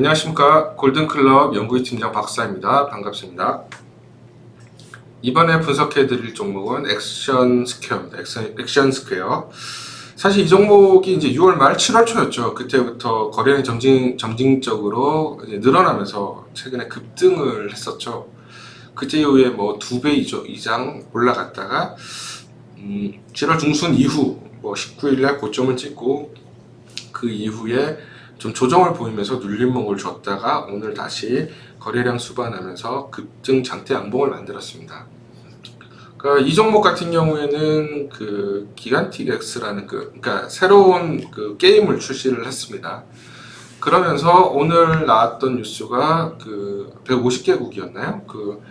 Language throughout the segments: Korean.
안녕하십니까 골든클럽 연구위 팀장 박사입니다. 반갑습니다. 이번에 분석해 드릴 종목은 액션 스퀘어입니다. 액션, 액션 스퀘어. 사실 이 종목이 이제 6월 말 7월 초였죠. 그때부터 거래량이 점진, 점진적으로 늘어나면서 최근에 급등을 했었죠. 그때 이후에 뭐 두 배 이상 올라갔다가 음, 7월 중순 이후 뭐 19일날 고점을 찍고 그 이후에 좀 조정을 보이면서 눌림목을 줬다가 오늘 다시 거래량 수반하면서 급등 장대 양봉을 만들었습니다. 그러니까 이 종목 같은 경우에는 그 기간틱 X라는 그 그러니까 새로운 그 게임을 출시를 했습니다. 그러면서 오늘 나왔던 뉴스가 그 150개국이었나요? 그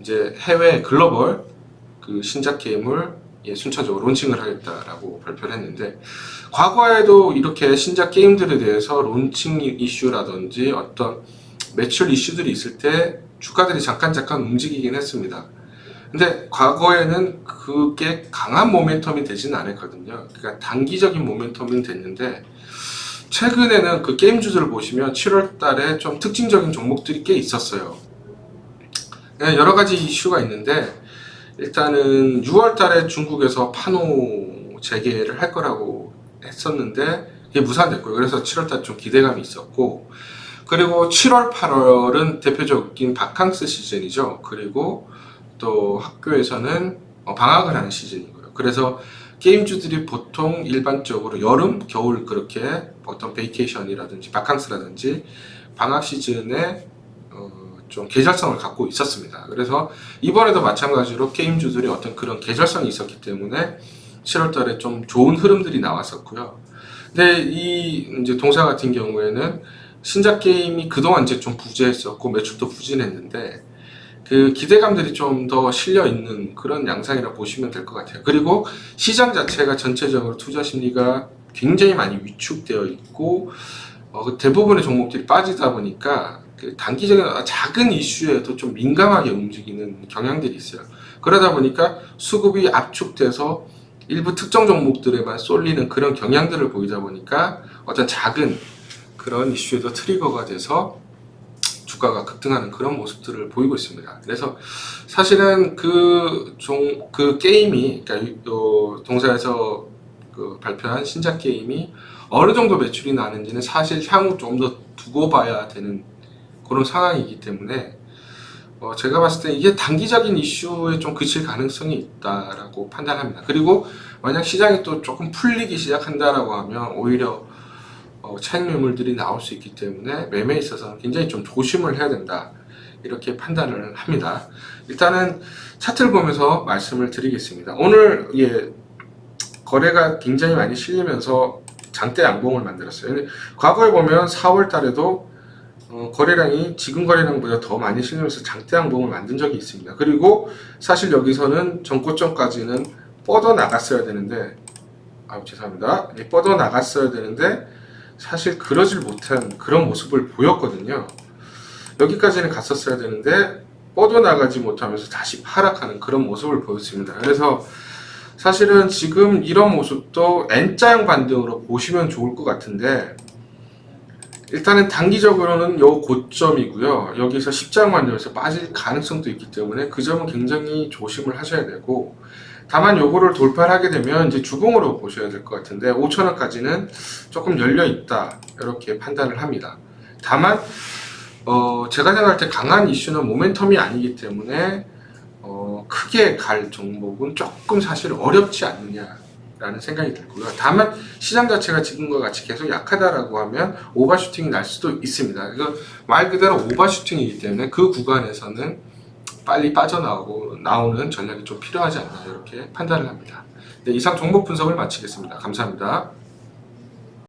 이제 해외 글로벌 그 신작 게임을 예, 순차적으로 론칭을 하겠다라고 발표를 했는데 과거에도 이렇게 신작 게임들에 대해서 론칭 이슈라든지 어떤 매출 이슈들이 있을 때 주가들이 잠깐 잠깐 움직이긴 했습니다. 근데 과거에는 그게 강한 모멘텀이 되지는 않았거든요. 그러니까 단기적인 모멘텀은 됐는데 최근에는 그 게임주들을 보시면 7월 달에 좀 특징적인 종목들이 꽤 있었어요. 네, 여러 가지 이슈가 있는데 일단은 6월 달에 중국에서 파노 재개를 할 거라고 했었는데 그게 무산됐고요. 그래서 7월 달에 좀 기대감이 있었고 그리고 7월, 8월은 대표적인 바캉스 시즌이죠. 그리고 또 학교에서는 어, 방학을 하는 시즌이고요. 그래서 게임주들이 보통 일반적으로 여름, 겨울 그렇게 어떤 베이케이션이라든지 바캉스라든지 방학 시즌에 어, 좀 계절성을 갖고 있었습니다. 그래서 이번에도 마찬가지로 게임주들이 어떤 그런 계절성이 있었기 때문에 7월 달에 좀 좋은 흐름들이 나왔었고요. 근데 이 이제 동사 같은 경우에는 신작 게임이 그동안 이제 좀 부재했었고 매출도 부진했는데 그 기대감들이 좀 더 실려 있는 그런 양상이라 보시면 될 것 같아요. 그리고 시장 자체가 전체적으로 투자 심리가 굉장히 많이 위축되어 있고 어, 그 대부분의 종목들이 빠지다 보니까 그 단기적인 작은 이슈에도 좀 민감하게 움직이는 경향들이 있어요. 그러다 보니까 수급이 압축돼서 일부 특정 종목들에만 쏠리는 그런 경향들을 보이다 보니까 어떤 작은 그런 이슈에도 트리거가 돼서 주가가 급등하는 그런 모습들을 보이고 있습니다. 그래서 사실은 그 종, 그 게임이, 그러니까 동사에서 그 발표한 신작 게임이 어느 정도 매출이 나는지는 사실 향후 좀 더 두고 봐야 되는 그런 상황이기 때문에 어, 제가 봤을 때 이게 단기적인 이슈에 좀 그칠 가능성이 있다라고 판단합니다. 그리고 만약 시장이 또 조금 풀리기 시작한다라고 하면 오히려 어, 차익 매물들이 나올 수 있기 때문에 매매에 있어서는 굉장히 좀 조심을 해야 된다. 이렇게 판단을 합니다. 일단은 차트를 보면서 말씀을 드리겠습니다. 오늘 예, 거래가 굉장히 많이 실리면서 장대 양봉을 만들었어요. 과거에 보면 4월 달에도 어, 거래량이 지금 거래량보다 더 많이 실리면서 장대 양봉을 만든 적이 있습니다. 그리고 사실 여기서는 전고점까지는 뻗어 나갔어야 되는데 아 죄송합니다. 예, 뻗어 나갔어야 되는데 사실 그러질 못한 그런 모습을 보였거든요. 여기까지는 갔었어야 되는데 뻗어 나가지 못하면서 다시 하락하는 그런 모습을 보였습니다. 그래서 사실은 지금 이런 모습도 N자형 반등으로 보시면 좋을 것 같은데 일단은 단기적으로는 요 고점이고요. 여기서 십자형 반등에서 빠질 가능성도 있기 때문에 그 점은 굉장히 조심을 하셔야 되고 다만 요거를 돌파를 하게 되면 이제 주봉으로 보셔야 될 것 같은데 5천원까지는 조금 열려 있다 이렇게 판단을 합니다. 다만 어, 제가 생각할 때 강한 이슈는 모멘텀이 아니기 때문에 어, 크게 갈 종목은 조금 사실 어렵지 않느냐라는 생각이 들고요. 다만 시장 자체가 지금과 같이 계속 약하다라고 하면 오버슈팅이 날 수도 있습니다. 이거 말 그대로 오버슈팅이기 때문에 그 구간에서는 빨리 빠져나오고 나오는 전략이 좀 필요하지 않나 이렇게 판단을 합니다. 네, 이상 종목 분석을 마치겠습니다. 감사합니다.